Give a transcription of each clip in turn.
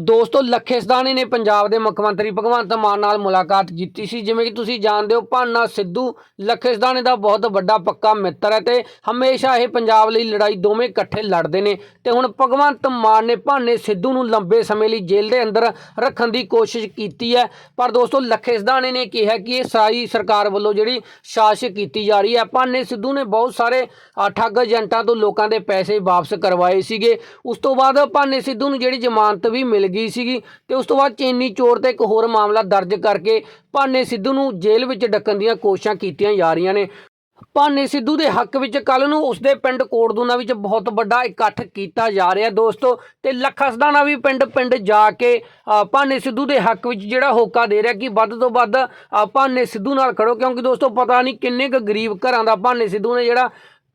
ਦੋਸਤੋ ਲੱਖੇਸਦਾਨੀ ਨੇ ਪੰਜਾਬ ਦੇ ਮੁੱਖ ਮੰਤਰੀ ਭਗਵੰਤ ਮਾਨ ਨਾਲ ਮੁਲਾਕਾਤ ਕੀਤੀ ਸੀ। ਜਿਵੇਂ ਕਿ ਤੁਸੀਂ ਜਾਣਦੇ ਹੋ, ਭਾਨਾ ਸਿੱਧੂ ਲੱਖੇਸਦਾਨੀ ਦਾ ਬਹੁਤ ਵੱਡਾ ਪੱਕਾ ਮਿੱਤਰ ਹੈ ਤੇ ਹਮੇਸ਼ਾ ਇਹ ਪੰਜਾਬ ਲਈ ਲੜਾਈ ਦੋਵੇਂ ਇਕੱਠੇ ਲੜਦੇ ਨੇ। ਤੇ ਹੁਣ ਭਗਵੰਤ ਮਾਨ ਨੇ ਭਾਨੇ ਸਿੱਧੂ ਨੂੰ ਲੰਬੇ ਸਮੇਂ ਲਈ ਜੇਲ੍ਹ ਦੇ ਅੰਦਰ ਰੱਖਣ ਦੀ ਕੋਸ਼ਿਸ਼ ਕੀਤੀ ਹੈ। ਪਰ ਦੋਸਤੋ ਲੱਖੇਸਦਾਨੀ ਨੇ ਕਿਹਾ ਕਿ ਇਹ ਸਾਰੀ ਸਰਕਾਰ ਵੱਲੋਂ ਜਿਹੜੀ ਸ਼ਾਸਕ ਕੀਤੀ ਜਾ ਰਹੀ ਹੈ, ਭਾਨੇ ਸਿੱਧੂ ਨੇ ਬਹੁਤ ਸਾਰੇ ਠੱਗ ਏਜੰਟਾਂ ਤੋਂ ਲੋਕਾਂ ਦੇ ਪੈਸੇ ਵਾਪਸ ਕਰਵਾਏ ਸੀਗੇ। ਉਸ ਤੋਂ ਬਾਅਦ ਭਾਨੇ ਸਿੱਧੂ ਨੂੰ ਜਿਹੜੀ ਜ਼ਮਾਨਤ ਵੀ ਮਿਲ ਗਈ ਸੀਗੀ ਤੇ ਉਸ ਤੋਂ ਬਾਅਦ ਚੇਨੀ ਚੋਰ ਤੇ ਇੱਕ ਹੋਰ ਮਾਮਲਾ ਦਰਜ ਕਰਕੇ ਭਾਨੇ ਸਿੱਧੂ ਨੂੰ ਜੇਲ੍ਹ ਵਿੱਚ ਡੱਕਣ ਦੀਆਂ ਕੋਸ਼ਿਸ਼ਾਂ ਕੀਤੀਆਂ ਜਾ ਰਹੀਆਂ ਨੇ। ਭਾਨੇ ਸਿੱਧੂ ਦੇ ਹੱਕ ਵਿੱਚ ਕੱਲ ਨੂੰ ਉਸਦੇ ਪਿੰਡ ਕੋਟਦੂਨਾ ਵਿੱਚ ਬਹੁਤ ਵੱਡਾ ਇਕੱਠ ਕੀਤਾ ਜਾ ਰਿਹਾ ਦੋਸਤੋ ਤੇ ਲੱਖਸਦਾਨਾ ਵੀ ਪਿੰਡ ਪਿੰਡ ਜਾ ਕੇ ਅ, ਭਾਨੇ ਸਿੱਧੂ ਦੇ ਹੱਕ ਵਿੱਚ ਜਿਹੜਾ ਹੋਕਾ ਦੇ ਰਿਹਾ ਕਿ ਵੱਧ ਤੋਂ ਵੱਧ ਭਾਨੇ ਸਿੱਧੂ ਨਾਲ ਖੜੋ ਕਿਉਂਕਿ ਦੋਸਤੋ ਪਤਾ ਨਹੀਂ ਕਿੰਨੇ ਕੁ ਗਰੀਬ ਘਰਾਂ ਦਾ ਭਾਨੇ ਸਿੱਧੂ ਨੇ ਜਿਹੜਾ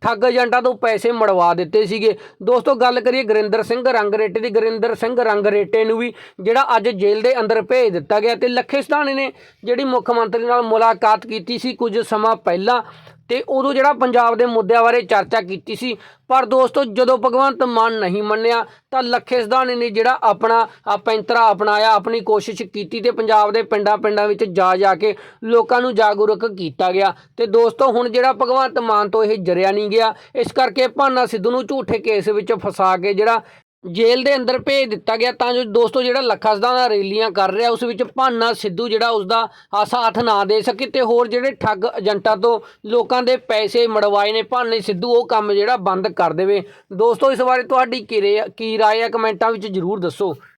ਠੱਗ ਏਜੰਟਾਂ ਤੋਂ ਪੈਸੇ ਮੜਵਾ ਦਿੱਤੇ ਸੀਗੇ। ਦੋਸਤੋ, ਗੱਲ ਕਰੀਏ ਗਰਿੰਦਰ ਸਿੰਘ ਰੰਗਰੇਟੇ ਦੀ। ਗੁਰਿੰਦਰ ਸਿੰਘ ਰੰਗਰੇਟੇ ਨੂੰ ਵੀ ਜਿਹੜਾ ਅੱਜ ਜੇਲ੍ਹ ਦੇ ਅੰਦਰ ਭੇਜ ਦਿੱਤਾ ਗਿਆ ਤੇ ਲੱਖੇਸਤਾਨ ਨੇ ਜਿਹੜੀ ਮੁੱਖ ਮੰਤਰੀ ਨਾਲ ਮੁਲਾਕਾਤ ਕੀਤੀ ਸੀ ਕੁਝ ਸਮਾਂ ਪਹਿਲਾਂ। ਤੇ ਉਦੋਂ ਜਿਹੜਾ ਪੰਜਾਬ ਦੇ ਮੁੱਦਿਆਂ ਬਾਰੇ ਚਰਚਾ ਕੀਤੀ ਸੀ। ਪਰ ਦੋਸਤੋ, ਜਦੋਂ ਭਗਵੰਤ ਮਾਨ ਨਹੀਂ ਮੰਨਿਆ, ਤਾਂ ਲੱਖੇ ਲੱਖੇਸਦਾਨ ਨੇ ਜਿਹੜਾ ਆਪਣਾ ਪੈਂਤਰਾ ਅਪਣਾਇਆ, ਆਪਣੀ ਕੋਸ਼ਿਸ਼ ਕੀਤੀ ਤੇ ਪੰਜਾਬ ਦੇ ਪਿੰਡਾਂ ਪਿੰਡਾਂ ਵਿੱਚ ਜਾ ਜਾ ਕੇ ਲੋਕਾਂ ਨੂੰ ਜਾਗਰੂਕ ਕੀਤਾ ਗਿਆ। ਤੇ ਦੋਸਤੋ, ਹੁਣ ਜਿਹੜਾ ਭਗਵੰਤ ਮਾਨ ਤੋਂ ਇਹ ਜਰਿਆ ਨਹੀਂ ਗਿਆ, ਇਸ ਕਰਕੇ ਭਾਨਾ ਸਿੱਧੂ ਨੂੰ ਝੂਠੇ ਕੇਸ ਵਿੱਚ ਫਸਾ ਕੇ ਜਿਹੜਾ ਜੇਲ੍ਹ ਦੇ ਅੰਦਰ ਭੇਜ ਦਿੱਤਾ ਗਿਆ ਤਾਂ ਜੋ ਦੋਸਤੋ ਜਿਹੜਾ ਲੱਖਾਸਦਾਂ ਦਾ ਰੈਲੀਆਂ ਕਰ ਰਿਹਾ, ਉਸ ਵਿੱਚ ਭਾਨਾ ਸਿੱਧੂ ਜਿਹੜਾ ਉਸਦਾ ਆ ਸਾਥ ਨਾ ਦੇ ਸਕੇ ਤੇ ਹੋਰ ਜਿਹੜੇ ਠੱਗ ਏਜੰਟਾਂ ਤੋਂ ਲੋਕਾਂ ਦੇ ਪੈਸੇ ਮੜਵਾਏ ਨੇ, ਭਾਨੇ ਸਿੱਧੂ ਉਹ ਕੰਮ ਜਿਹੜਾ ਬੰਦ ਕਰ ਦੇਵੇ। ਦੋਸਤੋ, ਇਸ ਬਾਰੇ ਤੁਹਾਡੀ ਕੀ ਕੀ ਰਾਏ ਹੈ ਕਮੈਂਟਾਂ ਵਿੱਚ ਜਰੂਰ ਦੱਸੋ।